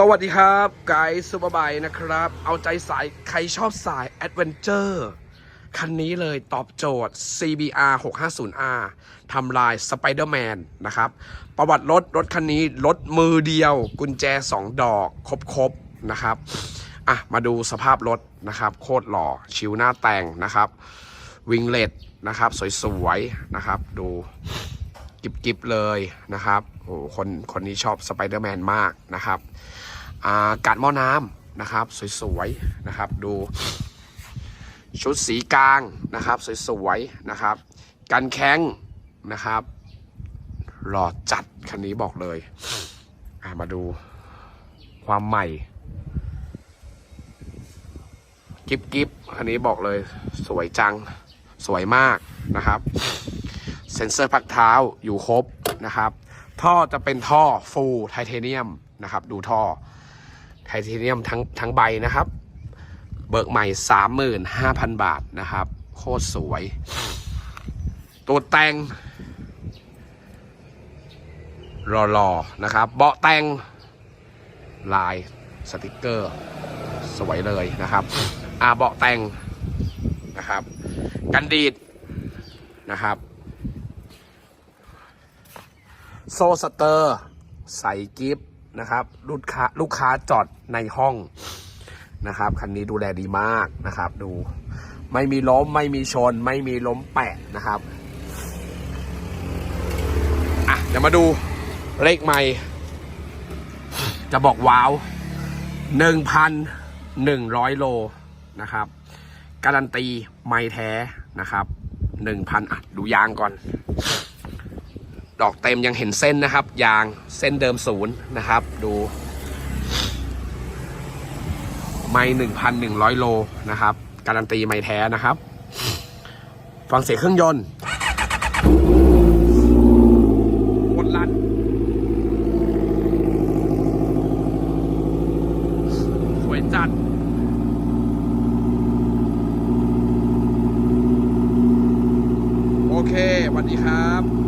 สวัสดีครับไกด์ซูเปอร์บค์นะครับ เอาใจสายใครชอบสายแอดเวนเจอร์คันนี้เลยตอบโจทย์ CBR 650R ทำลายสไปเดอร์แมนนะครับ ประวัติรถ รถคันนี้ รถมือเดียว กุญแจ 2 ดอก ครบๆ นะครับ อะ มาดูสภาพรถนะครับ โคตรหล่อ ชิวหน้าแต่งนะครับ วิงเลตนะครับ สวยๆ นะครับ ดู กิบๆเลยนะครับโอ้โหคนคนนี้ชอบสไปเดอร์แมนมากนะครับอ่ากัดหม้อน้ำนะครับ สวยๆนะครับดู ชุดสีกลางนะครับสวยๆนะครับกันแข้งนะครับ หล่อจัดคันนี้บอกเลยมาดูความใหม่กิบกิบอันนี้บอกเลยสวยจังสวยมากนะครับ เซ็นเซอร์พักเท้าอยู่ครบนะครับ ท่อจะเป็นท่อฟูลไทเทเนียมนะครับ ดูท่อไทเทเนียมทั้งทั้งใบนะครับ เบิกใหม่ 35,000 บาทนะครับ โคตรสวย ตัวแต่งรอๆนะครับ เบาะแต่งลายสติกเกอร์ สวยเลยนะครับ อาเบาะแต่งนะครับ กันดีดนะครับ โซสเตอร์ใส่กิฟต์นะครับลูกค้าลูกค้าจอดในห้องนะครับคันนี้ดูแลดีมากนะครับ ดูไม่มีล้มไม่มีชน ไม่มีล้มแปะนะครับอะเดี๋ยวมาดูเลขไม่ จะบอกว้าวหนึ่งพันหนึ่งร้อยโลนะครับ การันตีไม่แท้นะครับหนึ่งพันอะดูยางก่อน ดอกเต็มยังเห็นเส้นนะครับ ยางเส้นเดิมศูนย์นะครับ ดู ไม่หนึ่งพันหนึ่งร้อยโลนะครับ การันตีไม่แท้นะครับ ฟังเสียงเครื่องยนต์โคตรลั่นสวยจัดโอเคสวัสดีครับ